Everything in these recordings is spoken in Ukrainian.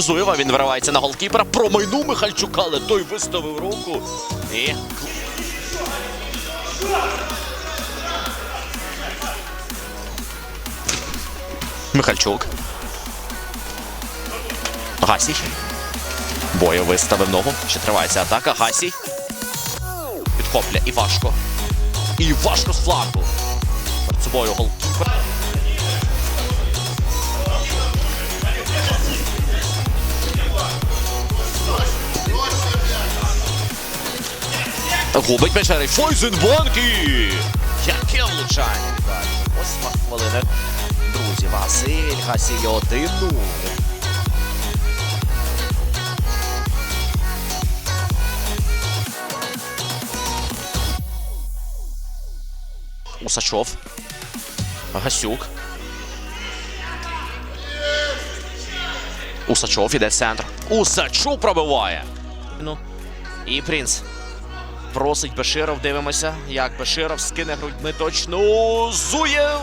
Зуєва, він виривається на голкіпера. Промайнув Михальчука, але той виставив руку. І. Михальчук. Гасій. Боя виставив ногу. Ще тривається атака. Гасій. Підхопля. Важко. І важко з флангу. Перед собою голкіпер. Губить м'яч Фойзенбанки! Яке влучання. Восьма хвилина. Друзі, Василь Гасій 1-0. Усачов. Гасюк. Усачов іде в центр. Усачов пробиває. Ну. І принц. Просить Беширов, дивимося, як Беширов скине грудьми точно. Зуєв!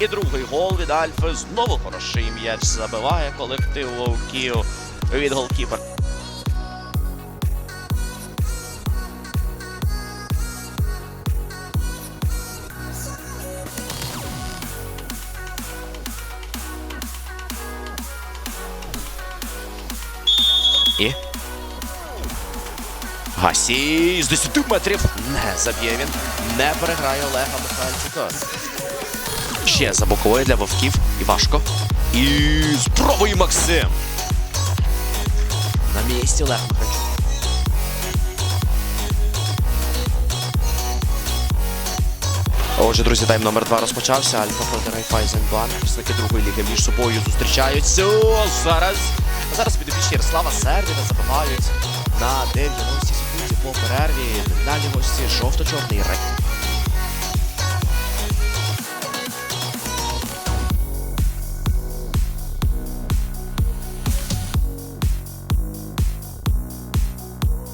І другий гол від Альфи. Знову хороший м'яч забиває колектив Вовків від голкіпера. І Гасій з 10 метрів не заб'є він. Не переграє Олега Михайльчука. Ще за боковою для вовків. І важко. І спробує Максим. На місці Олег Михайльчук. Отже, друзі, тайм номер 2 розпочався. Альфа проти Райфайзенбанк. Представники другої ліги між собою зустрічаються. О, зараз. Зараз підопічні Ярослава Сервіна забивають на 90 секунді по перерві. Далі гості жовто-чорний рей.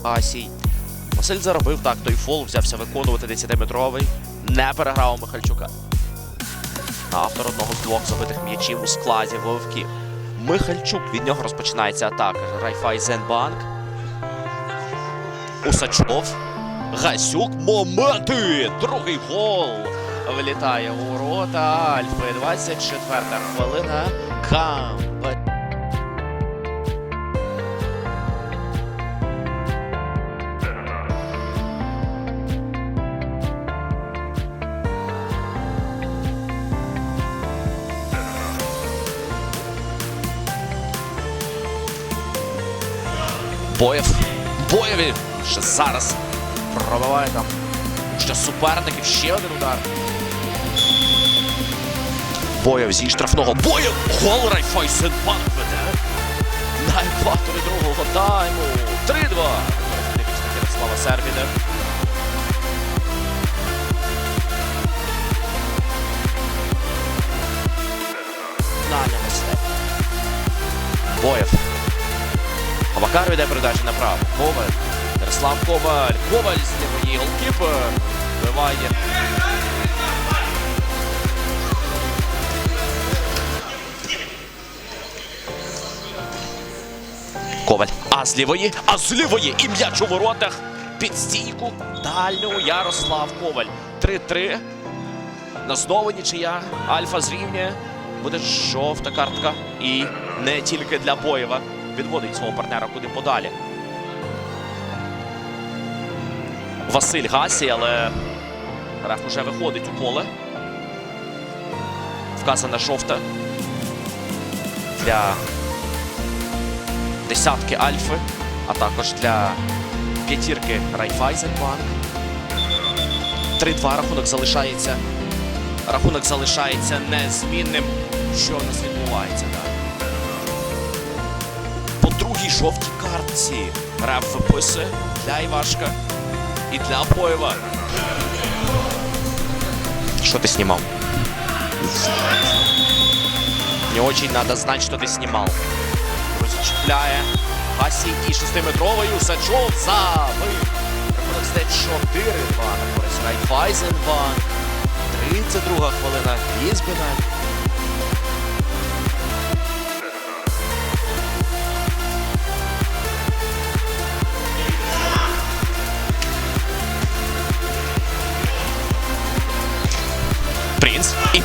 Асій. Василь заробив так, той фол взявся виконувати 10-метровий. Не переграв Михальчука. Автор одного з двох забитих м'ячів у складі вовків. Михальчук. Від нього розпочинається атака. Райфайзенбанк. Усачов. Гасюк. Моменти! Другий гол. Влітає у ворота Альфи. 24 хвилина. Камбер. Боєв. Боєві. Ще зараз пробиває там. Ще суперників. Ще один удар. Боєв зі штрафного. Боєв! Гол Райфайсенбанк веде. На екваторі другого тайму. 3-2. Ярослава Сервіна. Боєв. Абакаров йде передача направо. Коваль. Ярослав Коваль. Коваль з лівої голкіпер. Вбиває. Коваль. А з лівої, а з лівої і м'яч у воротах. Під стійку дальнього Ярослав Коваль. 3-3. На знову нічия. Альфа зрівнює. Буде жовта картка. І не тільки для Боєва. Відводить свого партнера куди подалі. Василь Гасі, але реф уже виходить у поле. Вказана жовта для десятки Альфи, а також для п'ятірки Райфайзенбанк. 3-2 рахунок залишається. Рахунок залишається незмінним. Що у нас відбувається далі? Другій жовтій картці Реф виписує для Івашка і для Боєва. Что ты снимал? Не очень надо знать, что ты снимал. Розчіпляє. Гасій і шестиметровий Усачов забив. Рахунок стає 4-2 на користь Райфайзенбанк. 32 хвилина. Гізбена.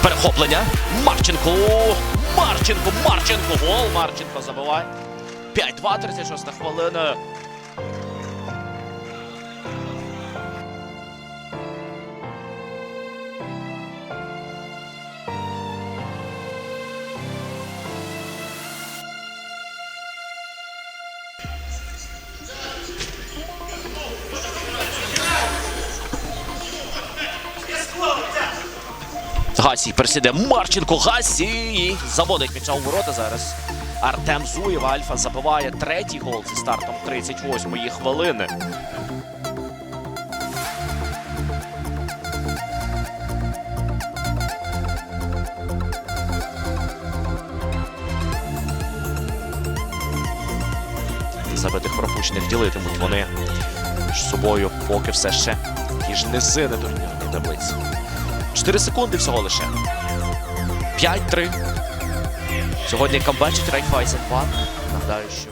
Перехоплення. Марченко. Марченко, Марченко. Гол. Марченко забиває. 5-2, 36 хвилина. Гасій пересіде Марченко Гасій заводить м'яча у ворота зараз. Артем Зуєв Альфа забиває третій гол зі стартом 38-ї хвилини. Забитих пропущених ділитимуть вони між собою, поки все ще ті ж низини турнірної таблиці. 4 секунди всього лише. 5-3. Сьогодні камбечить Райфайзенбанк. Нагадаю, що